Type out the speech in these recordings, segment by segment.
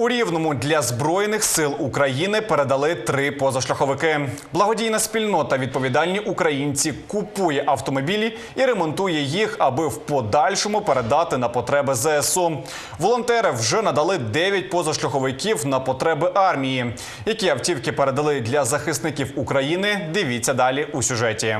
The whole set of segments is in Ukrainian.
У Рівному для Збройних сил України передали три позашляховики. Благодійна спільнота відповідальні українці купує автомобілі і ремонтує їх, аби в подальшому передати на потреби ЗСУ. Волонтери вже надали 9 позашляховиків на потреби армії. Які автівки передали для захисників України? Дивіться далі у сюжеті.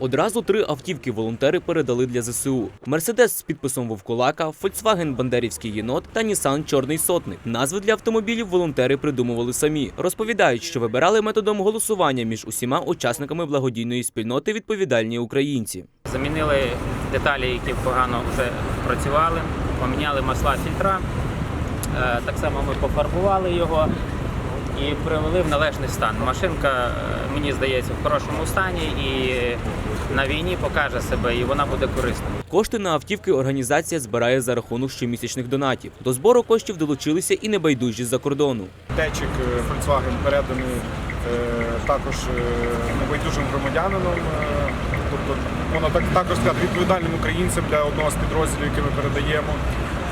Одразу три автівки волонтери передали для ЗСУ: Мерседес з підписом Вовкулака, Volkswagen Бандерівський єнот та Нісан Чорний сотник. Назви для автомобілів волонтери придумували самі. Розповідають, що вибирали методом голосування між усіма учасниками благодійної спільноти відповідальні українці. Замінили деталі, які погано вже працювали, поміняли масла фільтра. Е, Так само ми пофарбували його і привели в належний стан. Машинка, е, мені здається, в хорошому стані і на війні покаже себе, і вона буде корисною. Кошти на автівки організація збирає за рахунок щомісячних донатів. До збору коштів долучилися і небайдужі з-за кордону. Течик е, Volkswagen переданий е, також небайдужим громадянином. Тобто, воно так також сказати, відповідальним українцям для одного з підрозділів, який ми передаємо.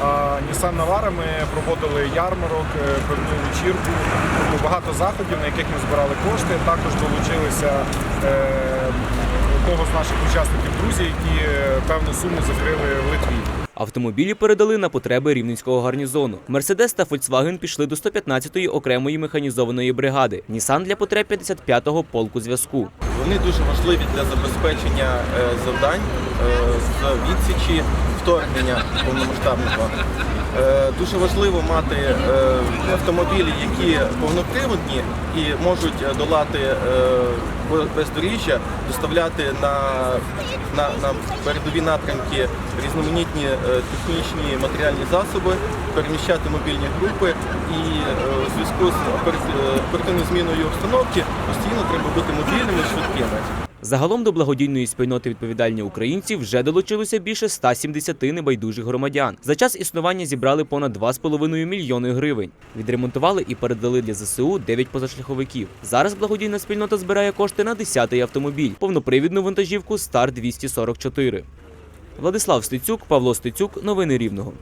А Nissan Navara ми проводили ярмарок, е, певну вечірку, тобто багато заходів, на яких ми збирали кошти. Також долучилися е, одного з наших учасників друзі, які е, певну суму закрили в Литві. Автомобілі передали на потреби рівненського гарнізону. Мерседес та Фольксваген пішли до 115-ї окремої механізованої бригади. Нісан для потреб 55-го полку зв'язку. Вони дуже важливі для забезпечення е, завдань е, з відсічі вторгнення повномасштабного. Е, Дуже важливо мати автомобілі, які повноприводні і можуть долати бездоріжжя, доставляти на, на, на передові напрямки різноманітні е, технічні матеріальні засоби, переміщати мобільні групи і в зв'язку з оператив- е, оперативною зміною обстановки постійно треба бути мобільними швидкими. Загалом до благодійної спільноти відповідальні українці вже долучилося більше 170 небайдужих громадян. За час існування зібрали понад 2,5 мільйони гривень. Відремонтували і передали для ЗСУ 9 позашляховиків. Зараз благодійна спільнота збирає кошти на 10-й автомобіль, повнопривідну вантажівку Стар 244. Владислав Стецюк, Павло Стецюк. Новини Рівного.